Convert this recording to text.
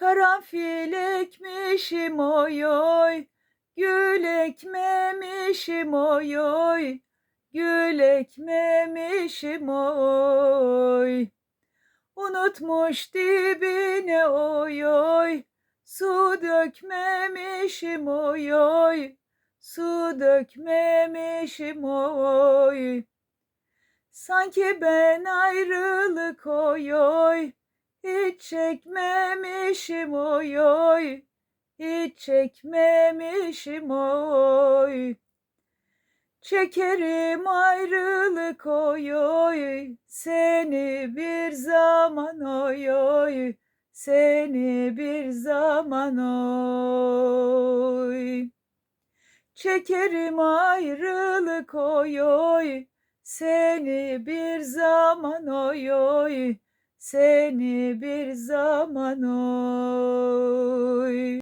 Karanfil ekmişim oy oy, gül ekmemişim oy oy, gül ekmemişim oy. Unutmuş dibine oy oy, su dökmemişim oy oy, su dökmemişim oy. Sanki ben ayrılık oy oy, hiç çekmemişim oy oy, hiç çekmemişim oy. Çekerim ayrılık oy oy, seni bir zaman oy oy, seni bir zaman oy. Çekerim ayrılık oy oy, seni bir zaman oy oy, seni bir zaman oy.